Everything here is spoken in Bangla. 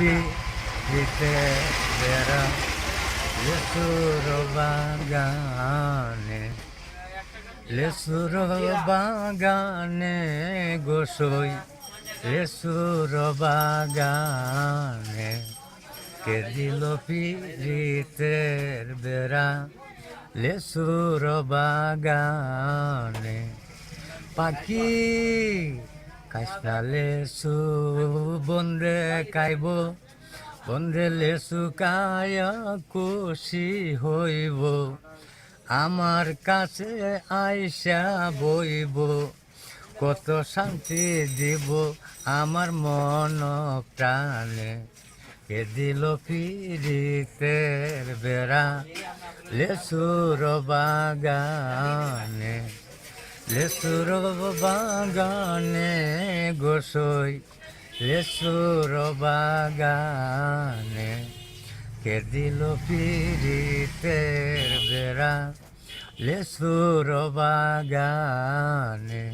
পিতে বেড়া লেসুর বাগানে লেসুর বাগানে গোসই লেসুর বাগানে কে দিল পিরিতের বেড়া লেসুর বাগানে পাখি কাশনা লেসু বন্ধে কাইব বন্ধে লেসু কায়া খুশি হইব। আমার কাছে আইসা বইব, কত শান্তি দিব আমার মন প্রাণে। কে দিল পিরিতের বেড়া লেসুর বাগানে। লেসুর বাগানে গোসই লেসুর বাগানে কে দিল পিরিতের বেড়া লেসুর বাগানে